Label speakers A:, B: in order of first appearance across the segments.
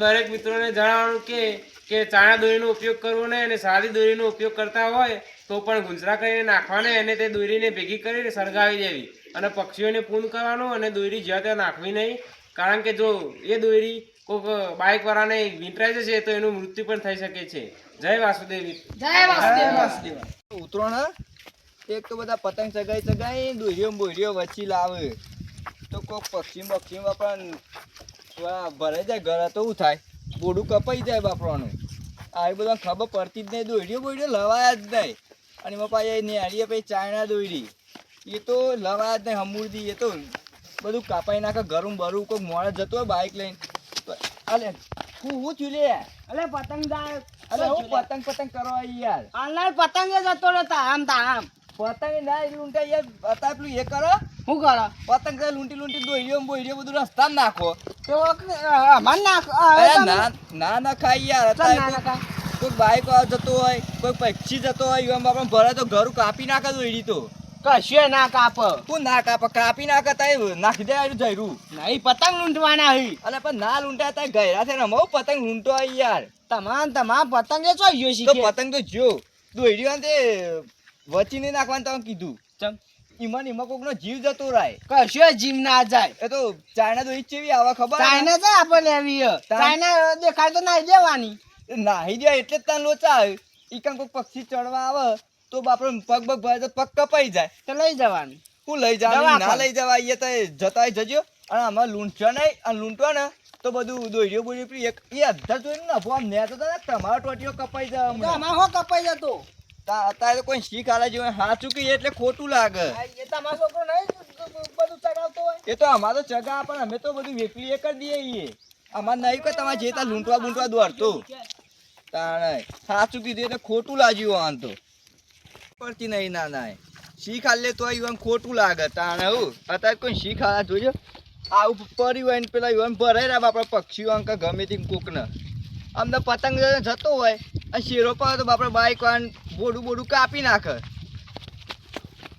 A: દરેક મિત્રોને જણાવવાનું કે કે ચાણા દોરીનો ઉપયોગ કરવો નહીં અને સાદી દોરીનો ઉપયોગ કરતા હોય તો પણ ગુંજરા કરીને નાખવાને અને તે દોરીને ભેગી કરીને સળગાવી દેવી. અને પક્ષીઓને પૂન કરવાનું અને દોરી જ્યાં ત્યાં નાખવી નહીં. કારણ કે જો એ દોરી કોઈક બાઇક વાળાને વીંટરાઈ જશે તો એનું મૃત્યુ પણ થઈ શકે છે. જય વાસુદેવ.
B: જય વાસુદેવ.
C: ઉતરોણ એક તો બધા પતંગ ચગાઈ ચગાઈ દોરીઓ બોરીઓ વચ્ચે લાવે. તો કોઈક પક્ષી બક્ષી પણ ભરાઈ જાય ઘરે તો શું થાય? બોડું કપાઈ જાય બાપરાનું. આ બધા ખબર પડતી જ નહીં દોડ્યો બોરીઓ લવાયા જ નહીં. અને એમાં પાછી નિહાળીએ પછી ચાયણા દોડી એ તો લવાયા જ નહીં હમુરદી એ તો બધું કાપાઈ નાખે ઘરું બરું કોઈ મોડે જતો હોય બાઇક લઈને. અલે હું હું થયું લે?
B: અલે પતંગ
C: અરે હું પતંગ પતંગ કરવા યાર.
B: આનલાલ પતંગ જતો રહેતા આમ તા આમ.
C: પતંગ ના લૂંટા યાર બતા પેલું એ કરો.
B: શું કરો?
C: પતંગ લૂંટી લૂંટી દોડ્યો બોડ્યો બધું રસ્તામાં નાખો. ના ના ના ખાઈ યાર કોઈ- કોઈ બાઈક જતો હોય કોઈ પક્ષી જતો હોય એમ આપણે ભરે તો ઘરું કાપી નાખે તો
B: કશું ના કાપ.
C: હું ના કાપે કાપી નાખે તાય નાખી દે આડું જયરું
B: નહીં પતંગ લૂંટવાના હી.
C: અલે પણ ના લૂંટાય તાય ગયરા છે ને પતંગ લૂંટો યાર.
B: તમામ તમામ પતંગ એ ચોઈ ગયો
C: તો પતંગ તો જો દોડ્યો તે વચી નહીં નાખવાનું તમે કીધું.
B: ચમ.
C: ઈમાં ને ઈમાં કોકનો જીવ જતો રહે
B: કશો જીવ ના જાય.
C: એ તો ચાઇના દોરી ચેવી આવા ખબર
B: ચાઇના જાય આપણે લેવી. ચાઇના દેખાય તો નાહી દેવાની.
C: નાહી દે એટલે જ તને લોચા આવે. ઈ કાં કોઈ પક્ષી ચડવા આવે તો બાપડે પગ પગ ભરે તો પગ કપાઈ જાય.
B: તો લઈ જવાનું.
C: હું લઈ જવાનું ના લઈ જવા એ તો જતાય જજો. અને આમાં લૂંટશો નહીં અને લૂંટો ને તો બધું દોડ્યો બોડ્યો એક એ અધર જોઈને ને આમ ને તો તમારો ટોટીઓ કપાઈ જાય
B: આમાં હો કપાઈ જતો?
C: તા- અત્યારે કોઈ શીખ આલા જેવું હાચું કે એટલે ખોટું લાગે.
B: એ તમારો છોકરો નહીં બધું ચડાવતો હોય.
C: એ તો અમારો ચગા પણ અમે તો બધું વેપલી એક કરી દઈએ અમારે નહીં કે તમારે જેતા લૂંટવા બૂંટવા દોડતો. તાણે. સાચું કીધું એટલે ખોટું લાગ્યું આમ તો. પડતી નહીં ના ના. શીખ આલે તો એમ ખોટું લાગે. તાણે હું. અત્યારે કોઈ શીખ આલા જોજો. આવું પર્યું હોય ને પેલા યુવાન ભરાઈ રહ્યા આપણા પક્ષીઓ અંક ગમે તે કોકને. અમને પતંગ જતો હોય. અને શેરો પર તો બાપડા બાઈક વાન બોડું બોડું કાપી નાખે.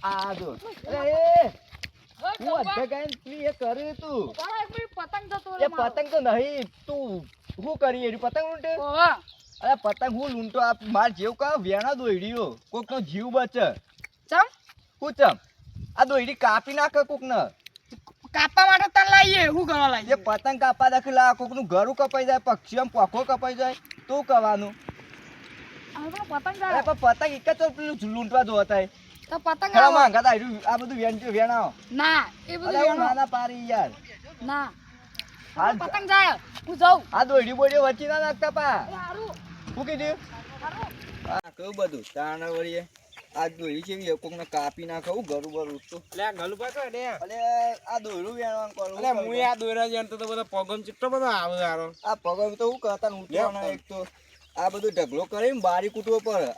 C: આ જો. અરે એ. હું અડધે એ કર્યું તું.
D: પતંગ જતો
C: એ પતંગ તો નહીં તું શું કરી એરી પતંગ લૂંટે અરે પતંગ હું લૂંટો આ માર જેવું કા વેણા દોડ્યો કોક નો જીવ બચે.
D: ચમ?
C: હું ચમ? આ દોઈડી કાપી નાખે કોક ને
D: કાપવા માટે તને લાવીએ શું કરવા લાવીએ
C: પતંગ કાપા દાખલા કોકનું ઘરું કપાઈ જાય પક્ષી આમ પોખો કપાઈ જાય. તું કરવાનું
D: હવે પતંગ
C: પતંગ એક જ તો પેલું લૂંટવા જો હતા
D: તો પતંગ
C: ખરા. માંગા તા આ બધું વેણ વેણાઓ.
D: ના એ બધું
C: હું
D: વેણો.
C: નાના પારી યાર.
D: ના.
C: આ
D: પતંગ જાય હું જાઉં.
C: આ દોડી બોડી વચ્ચે ના નાખતા પા. હું કીધું? હા કયું બધું. તાણ વળીએ. આ દોરી છે? કોક ને કાપી નાખવું ઘરું બરું તો
A: એટલે ગલું પાછો ને
C: અલે આ દોયડું વેણવાનું કરું
A: એટલે હું આ દોરા જાણતો તો બધા પગમ ચિટ્ટો બધો આવે
C: આ પગમ તો હું કરતા ને એક તો. આ બધું ઢગલો કરીને બારી કૂટવો પડે.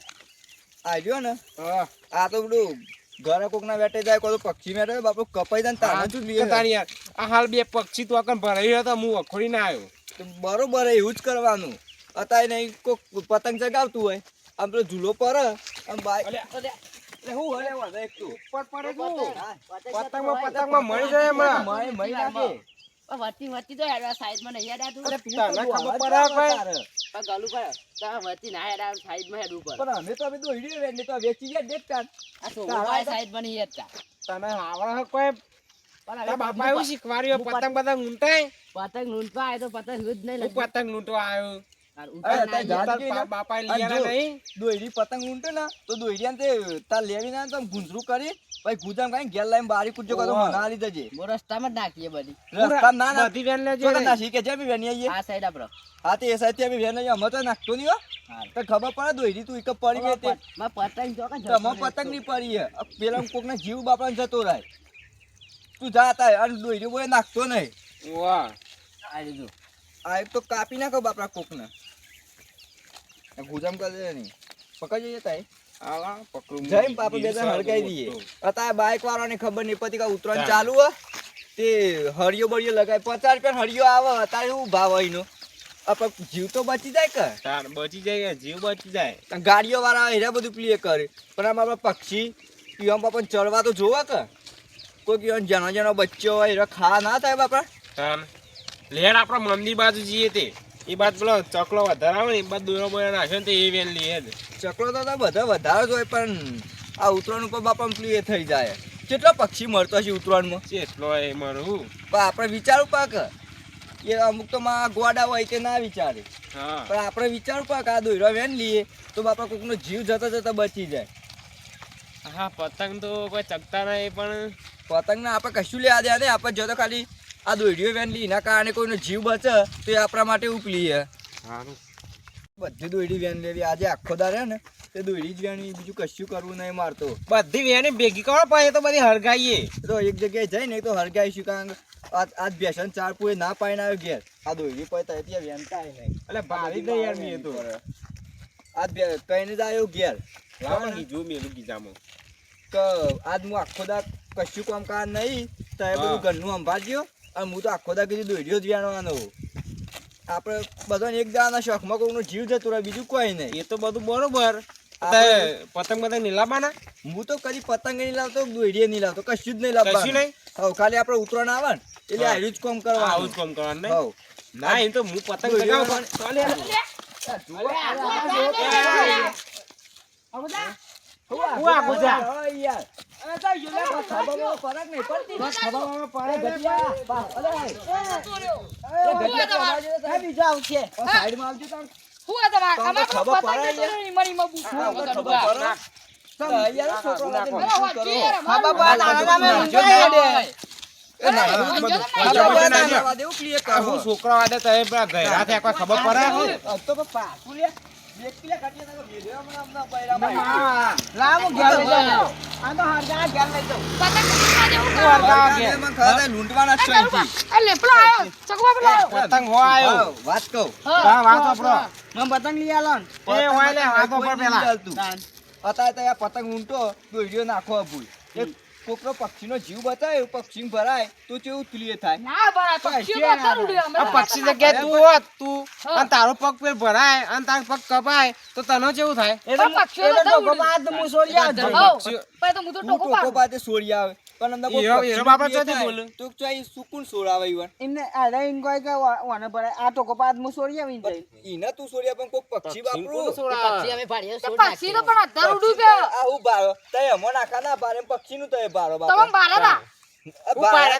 C: આવ્યો ને?
A: હા.
C: આ તો બધું ઘરે કોક ના વેટે જાય કોઈ પક્ષી મેટે બાપુ કપાઈ જાય તારા જ
A: તો તારી આ હાલ બે પક્ષી તો આકન ભરાઈ હતા હું અખોડી ના આવ્યો.
C: તો બરોબર એવું જ કરવાનું. અત્યારે નહીં કોક પતંગ ચગાવતું હોય આમ પેલો ઝૂલો પર આમ
A: અલે
C: હું હલે વાંધો એક તું
A: ઉપર પડે? પતંગમાં પતંગમાં મળી જાય મળી
C: મય નાખે.
D: વતી વતી તો હેડા સાઈડમાં નહીં
A: અરે
C: તું
A: તને
C: તો
A: ખબર પડે કોઈ?
C: તારે.
D: પર તમે વતી ના હેડા સાઈડમાં હેડું પર
C: પણ અમે તો હવે રે ને તો વેચી ગયા દેખતા.
D: આ સોમવારે સાઈડમાં નહીં હેડતા.
A: તને આવડે કોઈ?
D: પણ
A: બાપા એવું શીખવાડ્યો પતંગ પતંગ ઊંટાય
D: પતંગ લૂંટવા આવે તો પતંગ લૂંટ નહીં
A: પતંગ લૂંટવા આવ્યો.
D: લાગે
C: અરે,
D: ના
C: તાર
D: જાય.
C: જાત-
A: તાર બા- બાપાએ લઈ
C: અને
A: આલ્યા
C: જો,
A: નહીં?
C: દોયડી પતંગ ઊંટે ને તો દોયડી તે તાર લેવી ના તો ગુંજરું કરી. પછી ગુજામ કાંઈ ઘેર લાઈન બારી કુજો તો. મને આલી દેજે
D: બહુ રસ્તામાં જ નાખીએ બધી.
C: રસ્તા ના ના
A: બધી વેન લેજે.
C: જો ના શીખે છે? બી વેન આઈએ
D: આ સાઈડ આપરો
C: હા તે એ સાઈડથી અમે વેન આઈએ અમે તો નાખતો નહીં હો. તો ખબર પડે દોઈરી તું એક પડી ગઈ તે
D: માં પતંગ જો કે જતો
C: તમે પતંગની પડી હે. આ કોક કોકના જીવ બાપાને જતો રહે તું જા તાય અને દોયડી બોય નાખતો નહીં.
A: વાહ.
D: આ જો
C: આ એક તો કાપી નાખો બાપરા કોક ને ગુજામ કરી દે નહીં. પકડી જઈએ તાય જઈને પાપા બે હળગાઈ દઈએ. અત્યારે બાઇક વાળાને ખબર નહીં પતી કે ઉતરણ ચાલુ હે? તે હરિયો બળિયો લગાય. પચાસ રૂપિયા હરિયો આવે અત્યારે શું ભાવ હોય એનો? જીવ તો બચી જાય કે?
A: તાર બચી જાય જીવ બચી જાય?
C: ગાડીઓ વાળા હેરા બધું પ્લે કરે. પણ આમ આપણા પક્ષી પીવા બાપા ચડવા તો જોવા કે? કોઈ કીવા જણા જણા બચ્ચો હોય હેરા ખા ના થાય બાપા.
A: લેડ આપણે મંદિર બાજુ જઈએ તે. એ બાજુ પેલો ચકલો વધારે આવે ને એ બાજુ દોરો બોરા નાખ્યો ને તે એ વેન લઈએ જ.
C: ચકલો તો તો બધા વધારે જ હોય પણ આ ઉત્તરાયણ ઉપર બાપા પેલું એ થઈ જાય. કેટલો પક્ષી મળતો છે ઉત્તરાયણમાં?
A: કેટલો એ મળવું
C: પણ આપણે વિચારવું પાક. એ અમુક તો માં ગોડા હોય કે ના વિચારે.
A: હા.
C: પણ આપણે વિચારવું પાક આ દોયરો વેન લઈએ તો બાપા કોકનો જીવ જતો જતો બચી જાય.
A: હા પતંગ તો કોઈ ચકતા નહીં પણ
C: પતંગને આપણે કશું લેવા દે ને આપણે જો તો ખાલી આ દોયડીઓ વેન લઈ એના કારણે કોઈનો જીવ બચે તો એ આપણા માટે ઉપલી છે
A: સારું.
C: બધી દોયડી વેન લેવી. આજે આખો દારે ને તે દોયડી જ વેણી બીજું કશું કરવું નહીં મારતો.
A: બધી વેને ભેગી કરો પછી તો બધી હળગાઈએ.
C: તો એક જગ્યાએ જઈને તો હરગાઈશું કારણ આજ બેસન ચાર પૂએ ના પાઈને આવ્યો ઘેર. આ દોયડી પડે તો ત્યાં વેનતા નહીં.
A: એટલે ભારી નહીં યાર મેં તો.
C: આજ બે કઈને જ આવ્યો ઘેર.
A: ને જો મેલું ગીજામાં.
C: કે આજ હું આખો દા કશું કામ કાર નહીં તો એ બધું. ઘરનું સંભાળજો. અને હું તો આખો દા કીધું દોડ્યો જ વેણવાનો. આપણે બધાને એક દાના શોખમાં કોઈનો જીવ જતો રહે બીજું કોઈ નહીં.
A: એ તો બધું બરોબર. પતંગ પતંગ પતંગ નીલાબાના
C: હું તો કદી પતંગ નહીં લાવતો દોડીએ નહીં લાવતો કશું જ નહીં
A: કશું
C: લાવવાનું
A: નહીં?
C: હવે ખાલી આપણે ઉતરણ આવે ને એટલે
A: હા.
C: જ કોમ
A: કામ
C: આવું
A: જ કામ કરવાનું નહીં
C: હવ.
A: ના એ તો હું પતંગ લગાવું.
C: પણ-.
A: હું. આ ગુજા
B: બીજો આવશે.
C: આ સાઈડમાં આવજો તાર.
E: હું આ તમાર
C: ખબર પડે
E: બૂ.
C: વખત ખબર પડે? તો છોકરો
A: છોકરો વાદે પેલા ઘેરા થયા કોઈ ખબર પડે
C: પાછું લે. વ્યક્તિ લે, ગઢિયા તારો ભેદ્યો હમણાં હમણાં બૈરામાં.
B: લાવ ઘેર
E: પતંગ
C: ઊંટો દોડ્યો નાખો અભૂલ કોકનો પક્ષીનો જીવ બતાવ્યો પક્ષી ભરાય તો કેવું ક્લિયર થાય.
E: ના ભરાય પક્ષીઓ તો અંદર ઉડ્યો. અમે
A: પક્ષી જગ્યાએ તું હોત તું અને તારો પગ પેલ ભરાય અને તારો પગ કપાય તો તને કેવું થાય?
B: એ તો
E: પક્ષીઓ
B: તો
E: તો
B: ધોકો બાદ હું છોડી આવું.
A: પક્ષીઓ-
E: તો હું તો ટોકો પાડું.
C: આવે. પણ કોઈ
A: બોલે?
C: તો સુકૂન ઈવન.
B: કે
C: તું પણ કોઈ પક્ષી
A: પક્ષી
C: બાપરું
A: કોણ છોડાવે?
D: પક્ષી અમે પાડીએ
E: તો પક્ષી તો પણ અંદર ઉડ્યું કે
C: આ હું બારો તય અમો નાખા ના બારે તય બારો બાપા.
E: બારા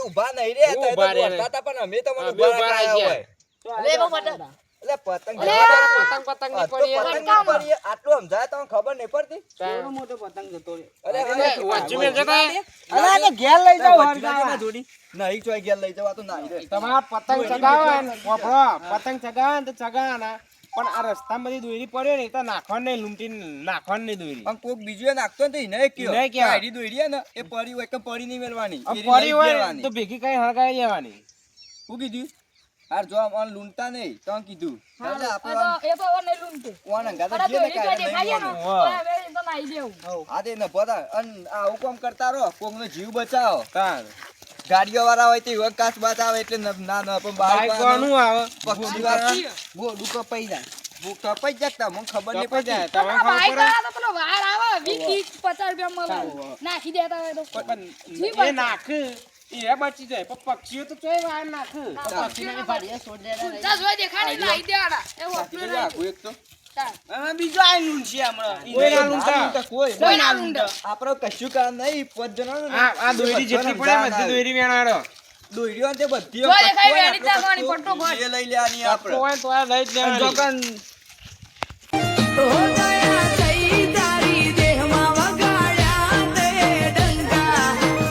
E: ઊભા
C: નહીં રે
A: ઊભા રે.
C: પણ અમે તમને રાખ્યા હોય.
D: પતંગ.
C: એટલે પતંગ
A: પતંગ પતંગની
C: તો
A: પડી
C: પતંગ પડી, આટલું સમજાય તમને ખબર નહીં પડતી.
B: કેવડો મોટો પતંગ જતો રહ્યો.
C: અરે
A: અરે, વચ્ચે મેં જતા
B: અરે આને ઘેર લઈ
C: જાવ
B: હરગાવા.
C: જોડી. નહીં ચોય ઘેર લઈ જવા તો નાઈ રે
A: તમારા પતંગ ચગાવા ને પતંગ ચગાવા તો ચગાવાના. પણ આ રસ્તામાં બધી દોરી પડ્યો ને તો નાખવાની નહીં લૂંટી નાખવાની નહીં દોરી
C: પણ કોક બીજું નાખતો ને એને કયો.
A: નહીં કહેવાય.
C: આડી દોરી ને એ પડી હોય કે પડી નહીં મેળવાની.
A: પડી હોય તો ભેગી કઈ હળગાવી લેવાની
C: શું કીધું? હાર જો આમ લૂંટતા નહીં તો કીધું. એટલે આપણે
E: એ તો હવે નહીં લૂંટે.
C: ઓન ને
E: દોરી જો ને,
C: મોનું.
E: તો એ દેવું.
C: હા તે ન પતા અન આવું કામ કરતા રહો કોકનો જીવ બચાવો.
A: તાર.
C: ગાડીઓ વાળા હોય તે કાચ બચાવે એટલે ના ના પણ બાઈક
A: કોનું આવે.
C: પક્ષી વાળા
B: ગોડું કપાઈ જાય.
C: ભૂખ કપાઈ જતા મને ખબર નહીં
A: કપાઈ જાય
E: તો
A: તમારે ખબર
E: બાઈક
A: પડે.
E: વાળા તો પેલો વાર આવે, વીસ ત્રીસ પચાસ રૂપિયા મળે. નાખી દેતા હોય તો.
A: પણ એ નાખ. એ બચી જાય. પણ પક્ષીઓ તો ચોય વાર નાખ.
D: પક્ષીને અમે પાડીએ છોડ નહીં.
E: ઊંચા જોઈ દેખાય નહીં, નાઈ દેવાના. એ
C: કીધું આખું એક તો.
B: બીજો હમણાં.
A: કોઈ ના
C: ના કોઈ.
E: કોઈ ના.
C: આપણે કશું કામ નહીં જણાનું
A: આ દોરી જેટલી પડે બધી દોરી વેણાડો
C: દોરીઓ ને તે બધી ને, લઈ લેવાની આપણે
A: તો ને લઈ જ લેવાની.